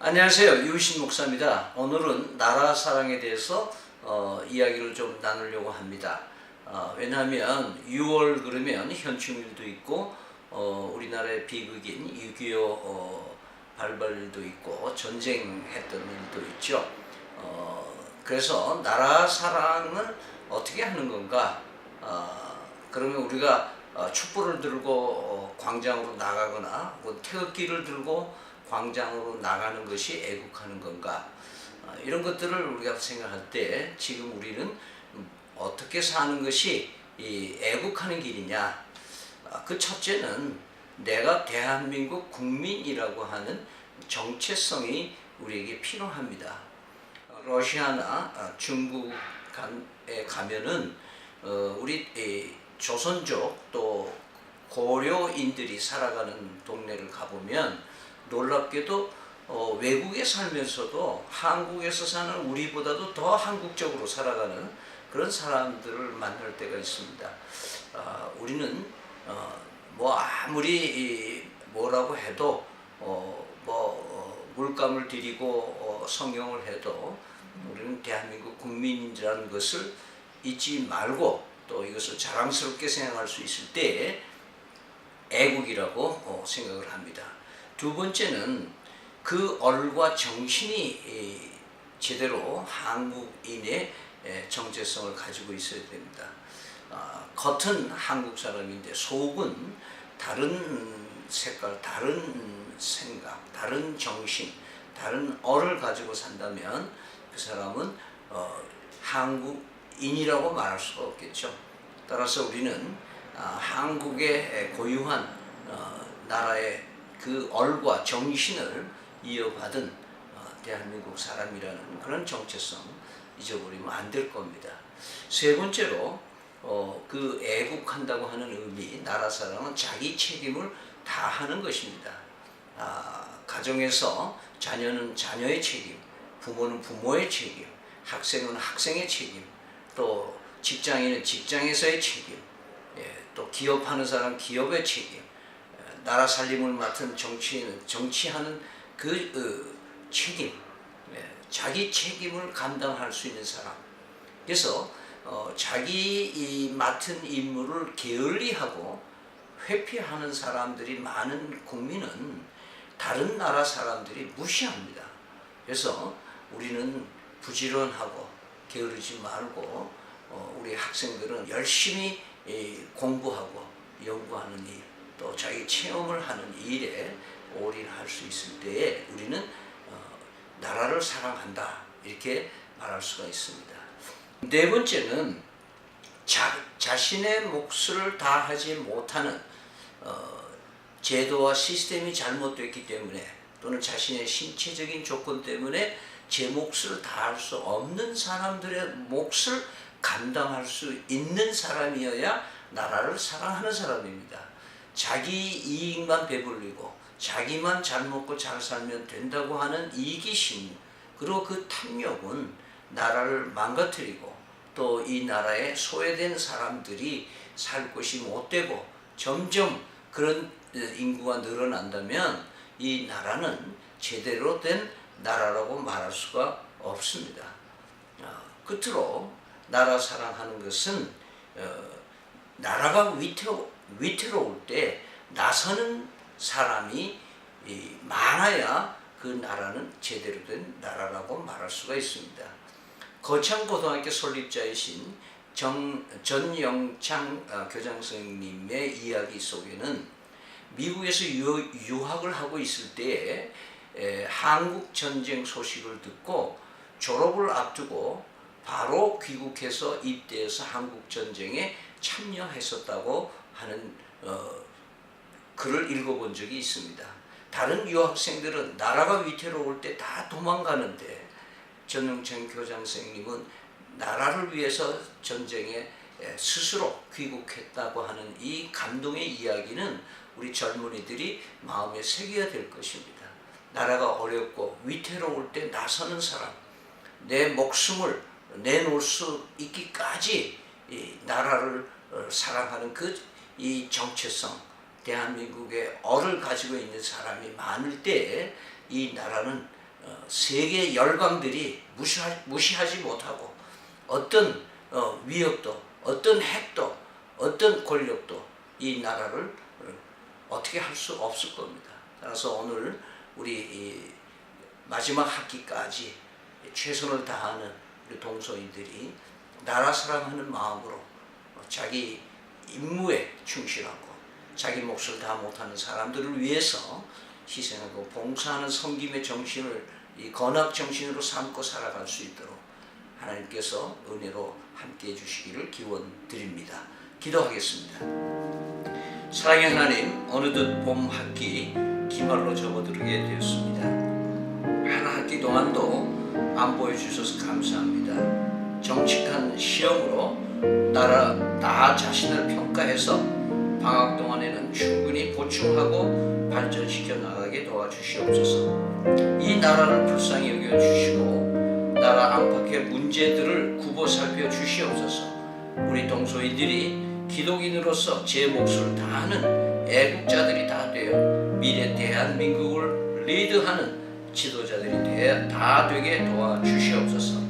안녕하세요. 유신 목사입니다. 오늘은 나라 사랑에 대해서 어, 이야기를 좀 나누려고 합니다. 어, 왜냐하면 6월 그러면 현충일도 있고 어, 우리나라의 비극인 6.25 어, 발발도 있고 전쟁했던 일도 있죠. 어, 그래서 나라 사랑을 어떻게 하는 건가? 어, 그러면 우리가 어, 촛불을 들고 어, 광장으로 나가거나 혹은 태극기를 들고 광장으로 나가는 것이 애국하는 건가? 어, 이런 것들을 우리가 생각할 때 지금 우리는 음, 어떻게 사는 것이 이 애국하는 길이냐? 아, 그 첫째는 내가 대한민국 국민이라고 하는 정체성이 우리에게 필요합니다. 어, 러시아나 아, 중국 간에 가면은 어, 우리 이 조선족 또 고려인들이 살아가는 동네를 가보면 놀랍게도 어, 외국에 살면서도 한국에서 사는 우리보다도 더 한국적으로 살아가는 그런 사람들을 만날 때가 있습니다. 아, 우리는 어, 뭐 아무리 이 뭐라고 해도 어, 뭐 어, 물감을 들이고 어, 성경을 해도 우리는 대한민국 국민이라는 것을 잊지 말고 또 이것을 자랑스럽게 생각할 수 있을 때 애국이라고 어, 생각을 합니다. 두 번째는 그 얼과 정신이 이, 제대로 한국인의 에, 정체성을 가지고 있어야 됩니다. 아, 겉은 한국 사람인데 속은 다른 색깔, 다른 생각, 다른 정신, 다른 얼을 가지고 산다면 그 사람은 어, 한국 인이라고 말할 수가 없겠죠. 따라서 우리는 아, 한국의 고유한 어, 나라의 그 얼과 정신을 이어받은 어, 대한민국 사람이라는 그런 정체성 잊어버리면 안 될 겁니다. 세 번째로 어, 그 애국한다고 하는 의미, 나라 사랑은 자기 책임을 다하는 것입니다. 아, 가정에서 자녀는 자녀의 책임, 부모는 부모의 책임, 학생은 학생의 책임, 또 직장인은 직장에서의 책임, 예, 또 기업하는 사람 기업의 책임, 예, 나라 살림을 맡은 정치인은 정치하는 그 어, 책임, 예, 자기 책임을 감당할 수 있는 사람. 그래서 어, 자기 이 맡은 임무를 게을리하고 회피하는 사람들이 많은 국민은 다른 나라 사람들이 무시합니다. 그래서 우리는 부지런하고 게으르지 말고 어, 우리 학생들은 열심히 이, 공부하고 연구하는 일, 또 자기 체험을 하는 일에 올인할 수 있을 때에 우리는 어, 나라를 사랑한다 이렇게 말할 수가 있습니다. 네 번째는 자, 자신의 몫을 다하지 못하는 어, 제도와 시스템이 잘못됐기 때문에 또는 자신의 신체적인 조건 때문에 제 몫을 다할 수 없는 사람들의 몫을 감당할 수 있는 사람이어야 나라를 사랑하는 사람입니다. 자기 이익만 배불리고 자기만 잘 먹고 잘 살면 된다고 하는 이기심 그리고 그 탐욕은 나라를 망가뜨리고 또 이 나라에 소외된 사람들이 살 곳이 못 되고 점점 그런 인구가 늘어난다면 이 나라는 제대로 된 나라라고 말할 수가 없습니다. 아, 끝으로 나라 사랑하는 것은 어, 나라가 위태로, 위태로울 때 나서는 사람이 이, 많아야 그 나라는 제대로 된 나라라고 말할 수가 있습니다. 거창고등학교 설립자이신 정, 전영창 어, 교장 선생님의 이야기 속에는 미국에서 유, 유학을 하고 있을 때에 에, 한국 전쟁 소식을 듣고 졸업을 앞두고 바로 귀국해서 입대해서 한국 전쟁에 참여했었다고 하는 어, 글을 읽어본 적이 있습니다. 다른 유학생들은 나라가 위태로울 때 다 도망가는데 전영천 교장 선생님은 나라를 위해서 전쟁에 스스로 귀국했다고 하는 이 감동의 이야기는 우리 젊은이들이 마음에 새겨야 될 것입니다. 나라가 어렵고 위태로울 때 나서는 사람, 내 목숨을 내놓을 수 있기까지 이 나라를 어, 사랑하는 그 이 정체성, 대한민국의 얼을 가지고 있는 사람이 많을 때 이 나라는 어, 세계 열강들이 무시하, 무시하지 못하고 어떤 어, 위협도, 어떤 핵도, 어떤 권력도 이 나라를 어, 어떻게 할 수 없을 겁니다. 따라서 오늘 우리 이 마지막 학기까지 최선을 다하는 우리 동서인들이 나라 사랑하는 마음으로 자기 임무에 충실하고 자기 몫을 다 못하는 사람들을 위해서 희생하고 봉사하는 섬김의 정신을 이 건학 정신으로 삼고 살아갈 수 있도록 하나님께서 은혜로 함께 해주시기를 기원 드립니다. 기도하겠습니다. 사랑의 하나님, 어느덧 봄 학기 기말로 접어들게 되었습니다. 한 학기 동안도 안 보여주셔서 감사합니다. 정직한 시험으로 나라 나 자신을 평가해서 방학 동안에는 충분히 보충하고 발전시켜 나가게 도와주시옵소서. 이 나라를 불쌍히 여겨 주시고 나라 안팎의 문제들을 굽어 살펴 주시옵소서. 우리 동소인들이 기독인으로서 제 몫을 다하는 애국자들이 다 되어 미래 대한민국을 리드하는 지도자들이 되- 다 되게 도와주시옵소서.